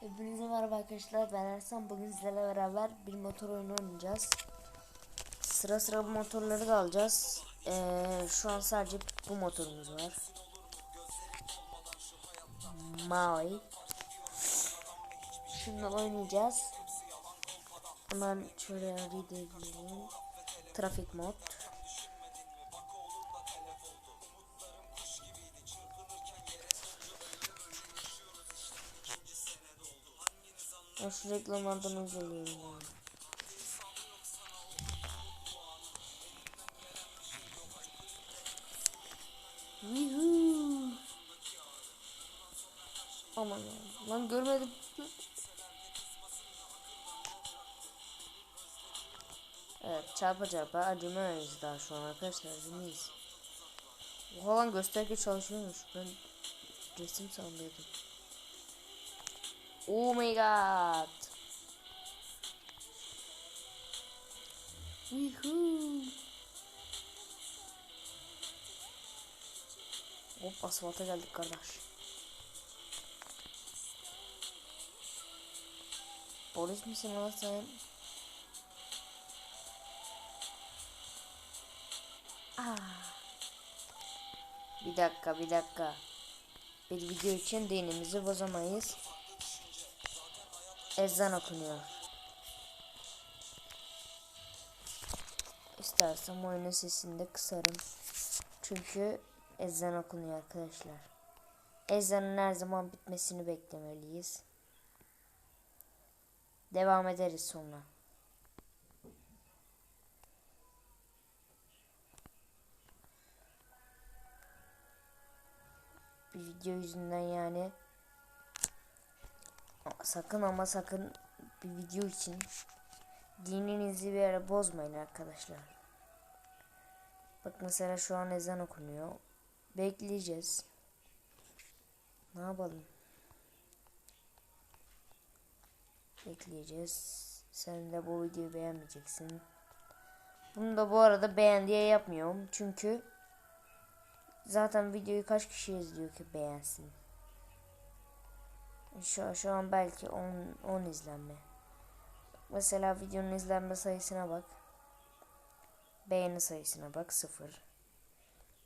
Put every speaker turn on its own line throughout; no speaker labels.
Hepinize merhaba arkadaşlar. Ben Ersan. Bugün sizlerle beraber bir motor oyunu oynayacağız. Sıra sıra bu motorları da alacağız. Ee, Şu an sadece bu motorumuz var. Maui Şimdi oynayacağız. Hemen şöyle edelim Trafik mod Ya şu reklamlardan üzülüyorum yani. Aman ya. Lan görmedim. Evet çarpa çarpa acımıyoruz daha şu an arkadaşlar acımıyız. Oha lan gösterge çalışıyormuş. Ben resim sanıyordum. Oh my god. Yuhuu. Hop asfalta geldik kardeş. Polis misin lan sen? Ah. Bir dakika bir dakika. Bir video için dinimizi bozamayız. Ezan okunuyor. İstersem oyunun sesini de kısarım. Çünkü ezan okunuyor arkadaşlar. Ezanın her zaman bitmesini beklemeliyiz. Devam ederiz sonra. Bir video yüzünden yani sakın ama sakın bir video için dininizi bir yere bozmayın arkadaşlar. Bak mesela şu an ezan okunuyor. Bekleyeceğiz. Ne yapalım? Bekleyeceğiz. Sen de bu videoyu beğenmeyeceksin. Bunu da bu arada beğen diye yapmıyorum. Çünkü zaten videoyu kaç kişi izliyor ki beğensin. Şu, şu an belki 10 10 izlenme. Mesela videonun izlenme sayısına bak. Beğeni sayısına bak 0.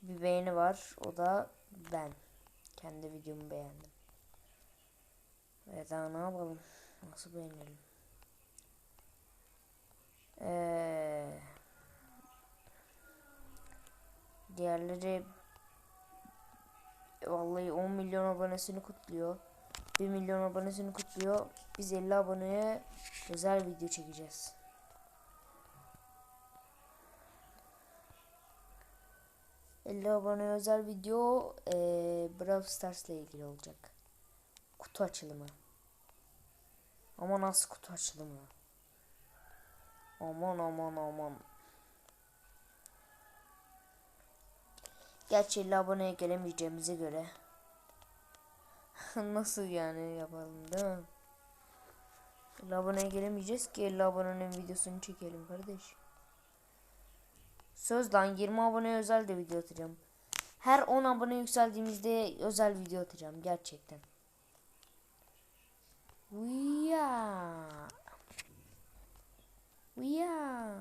Bir beğeni var. O da ben. Kendi videomu beğendim. Ve daha ne yapalım? Nasıl beğenelim? Ee, diğerleri vallahi 10 milyon abonesini kutluyor. 1 milyon abonesini kutluyor. Biz 50 aboneye özel video çekeceğiz. ...50 abone özel video... E, ...Brawl Stars ile ilgili olacak. Kutu açılımı. Ama nasıl kutu açılımı? Aman aman aman. Gerçi 50 aboneye gelemeyeceğimize göre... Nasıl yani yapalım değil mi? 50 aboneye gelemeyeceğiz ki 50 abonenin videosunu çekelim kardeş. Söz lan 20 aboneye özel de video atacağım. Her 10 abone yükseldiğimizde özel video atacağım gerçekten. Uya. Uya.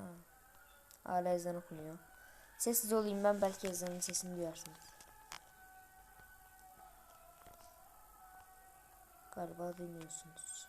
Hala ezan okunuyor. Sessiz olayım ben belki ezanın sesini duyarsınız. Galiba duymuyorsunuz.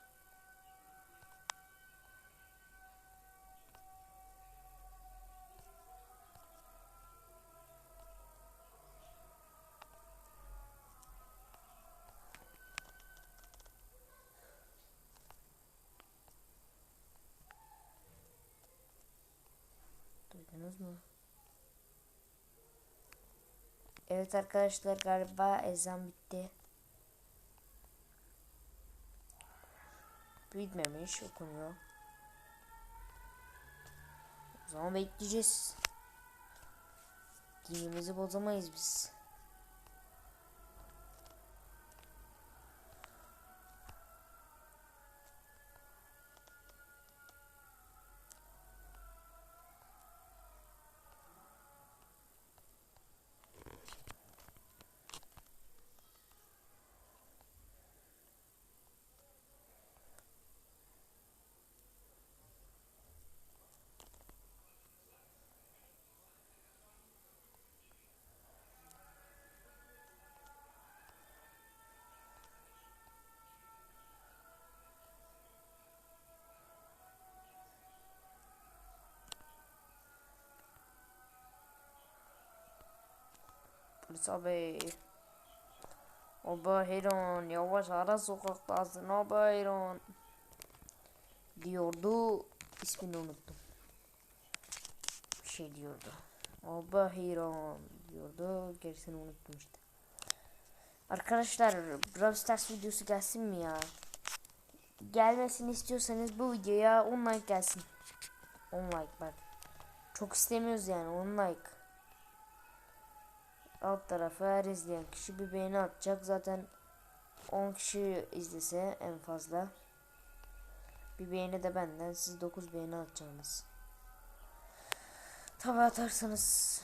Duydunuz mu? Evet arkadaşlar galiba ezan bitti. Bitmemiş okunuyor. O zaman bekleyeceğiz. Dinimizi bozamayız biz. Polis abi. Oba Heron yavaş ara sokaktasın Oba Heron. Diyordu. ismini unuttum. Bir şey diyordu. Oba Heron diyordu. Gerisini unuttum işte. Arkadaşlar Brawl Stars videosu gelsin mi ya? Gelmesini istiyorsanız bu videoya 10 like gelsin. 10 like bak. Çok istemiyoruz yani 10 like. Alt tarafa her izleyen kişi bir beğeni atacak. Zaten 10 kişi izlese en fazla. Bir beğeni de benden. Siz 9 beğeni atacaksınız. Tabi atarsanız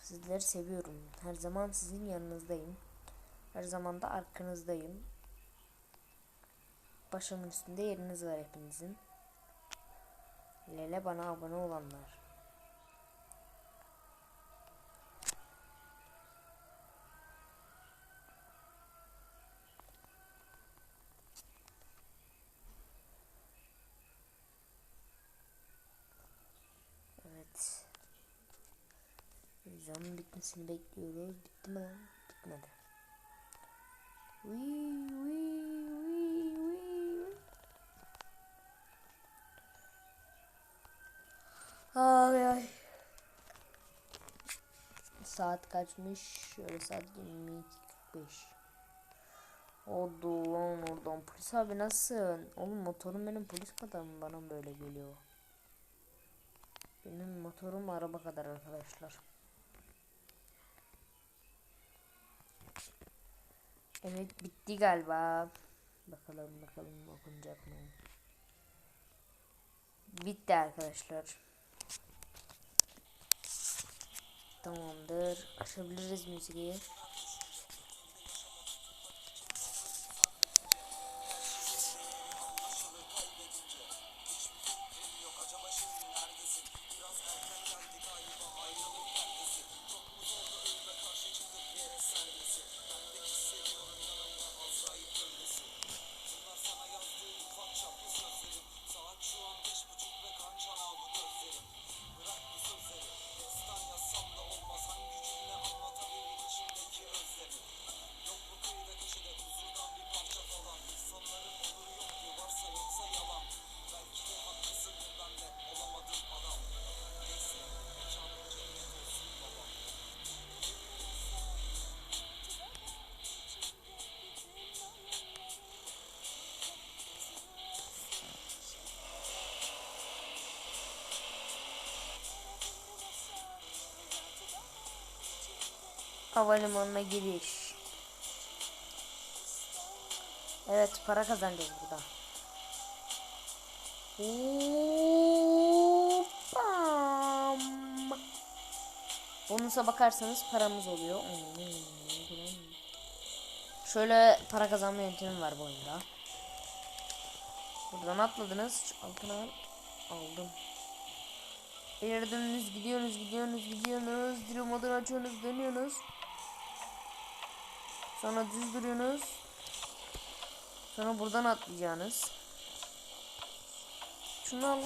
sizleri seviyorum. Her zaman sizin yanınızdayım. Her zaman da arkanızdayım. Başımın üstünde yeriniz var hepinizin. Lele bana abone olanlar. Evet. Videonun bitmesini bekliyoruz. Bitti mi? Bitmedi. Wii, wii, wii, wii. Ay ay. Saat kaçmış? Şöyle saat 22.45. Oldu lan oradan. Polis abi nasılsın? Oğlum motorum benim polis kadar mı bana böyle geliyor? Benim motorum araba kadar arkadaşlar. Evet bitti galiba. Bakalım bakalım okunacak mı? Bitti arkadaşlar. Tamamdır. Açabiliriz müziği. Havalimanına giriş. Evet para kazanacağız burada. Hoppam. Bonusa bakarsanız paramız oluyor. Şöyle para kazanma yöntemi var bu oyunda. Buradan atladınız. Altına al. Aldım. İleri dönünüz gidiyorsunuz gidiyorsunuz gidiyorsunuz. Diri modunu açıyorsunuz dönüyorsunuz. Sonra düz duruyorsunuz. Sonra buradan atlayacaksınız. Şunu al.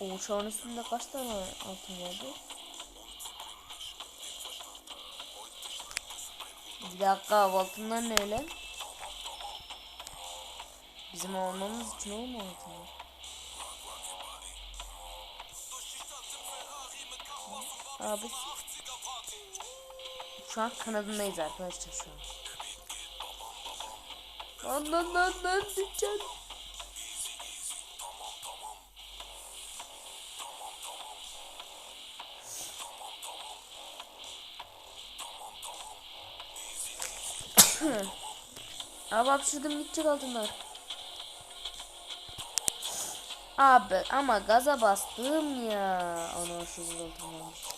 O uçağın üstünde kaç tane altın vardı? Bir dakika altınlar ne öyle? Bizim olmamız için olma altınlar. Abi. Şu an kanadındayız arkadaşlar şu an. Lan lan lan lan düşeceğim. Abi hapşırdım gidecek altınlar. Abi ama gaza bastım ya. Ana şu altınlarmış.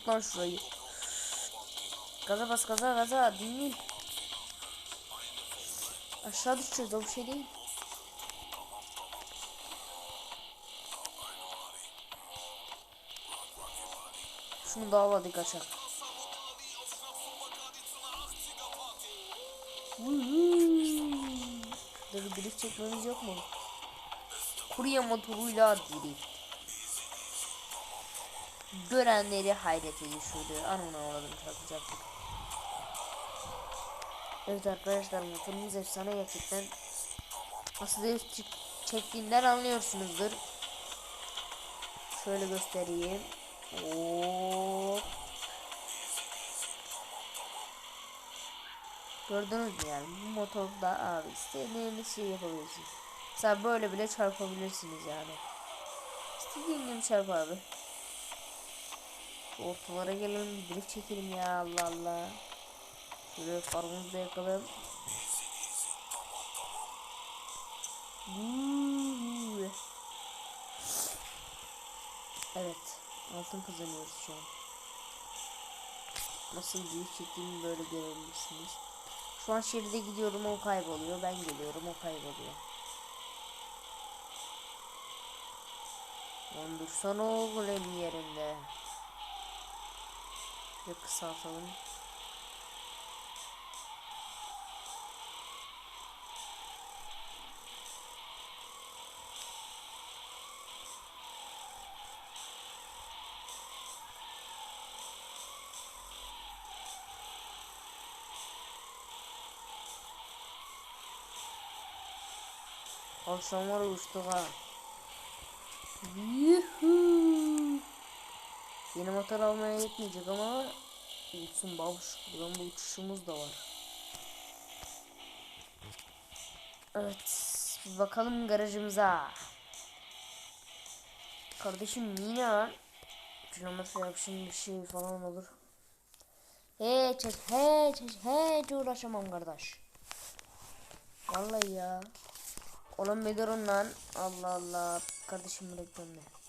Çık lan şurayı. Gaza bas gaza gaza değil. Aşağı düşeceğiz o bir şey değil. Şunu da al hadi kaçak. Bir drift çekmemiz yok mu? Kurye motoruyla drift. Görenleri hayrete düşürdü. Anına olalım çarpacaktık. Evet arkadaşlar motorumuz efsane gerçekten. Nasıl çek- çektiğinden anlıyorsunuzdur. Şöyle göstereyim. Oo. Gördünüz mü yani bu motorda abi istediğiniz şey yapabilirsiniz. Mesela böyle bile çarpabilirsiniz yani. İstediğin gibi çarp abi. Şu ortalara gelelim drift çekelim ya Allah Allah. Şöyle farımızı da yakalım. Evet. Altın kazanıyoruz şu an. Nasıl büyük çektiğimi böyle görebilirsiniz. Şu an şeride gidiyorum o kayboluyor. Ben geliyorum o kayboluyor. Lan dursana oğlum yerinde. Bir kısaltalım. Akşamlar uçtuk ha. Yuhuu. Yeni motor almaya yetmeyecek ama uçsun babuş. Buradan da uçuşumuz da var. Evet. Bakalım garajımıza. Kardeşim yine lan. Kilometre yapışın bir şey falan olur. Hiç hiç hiç hiç hiç uğraşamam kardeş. Vallahi ya. Oğlum bir durun lan. Allah Allah. Kardeşim reklam ne?